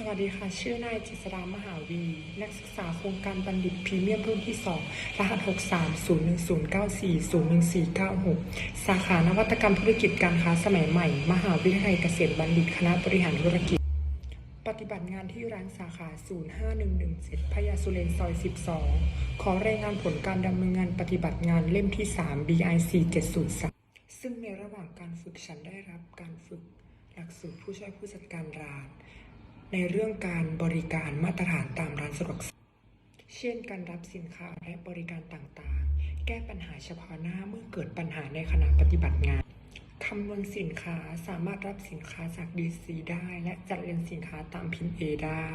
สวัสดีค่ะ ชื่อนายจิตรามหาวี นักศึกษาโครงการบัณฑิตพรีเมียมรุ่นที่ 2 รหัส 63-01094-01496 สาขานวัตกรรมธุรกิจการค้าสมัยใหม่ มหาวิทยาลัยเกษตรบัณฑิตคณะบริหารธุรกิจ ปฏิบัติงานที่ร้านสาขา 05117พญาสุเรนซอย 12 ขอรายงานผลการดำเนินงานปฏิบัติงานเล่มที่ 3 BIC 703ซึ่งในระหว่างการฝึกฉันได้รับการฝึกหลักสูตรผู้ช่วยผู้จัดการร้าน ในเรื่องการบริการมาตรฐานตามร้านสะดวกซื้อเช่นการรับสินค้าและบริการต่างๆ แก้ปัญหาเฉพาะหน้าเมื่อเกิดปัญหาในขณะปฏิบัติงานคำนวณสินค้าสามารถรับสินค้าจาก DC ได้ และจัดเรียงสินค้าตามพิมพ์ A ได้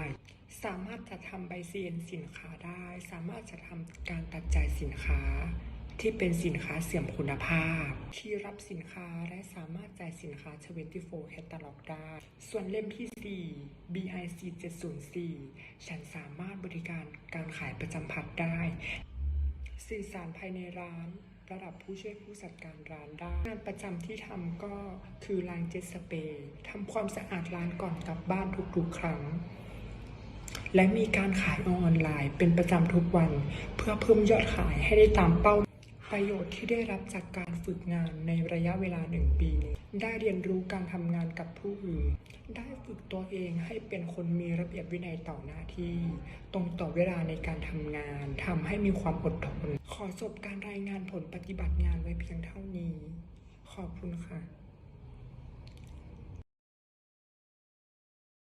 สามารถจัดทำใบเซียนสินค้าได้ สามารถจัดทำการตัดจ่ายสินค้า ที่เป็นสินค้าเสื่อมคุณภาพ ที่รับสินค้าและสามารถจ่ายสินค้า 24 Catalog ได้ ส่วนเล่มที่ 4 BIC 704 ฉันสามารถบริการการขายประจำพัดได้ สื่อสารภายในร้านระดับผู้ช่วยผู้จัดการร้านได้ งานประจำที่ทำก็คือล้างเจ็ตสเปย์ทำความสะอาดร้านก่อนกลับบ้านทุกๆ ครั้ง และมีการขายออนไลน์เป็นประจำทุกวัน เพื่อเพิ่มยอดขายให้ได้ตามเป้า ประโยชน์ที่ได้รับจากการฝึกงานในระยะเวลาหนึ่งปีนี้ ได้เรียนรู้การทำงานกับผู้อื่น ได้ฝึกตัวเองให้เป็นคนมีระเบียบวินัยต่อหน้าที่ ตรงต่อเวลาในการทำงานทำให้มีความอดทน ขอจบการรายงานผลปฏิบัติงานไว้เพียงเท่านี้ ขอบคุณค่ะ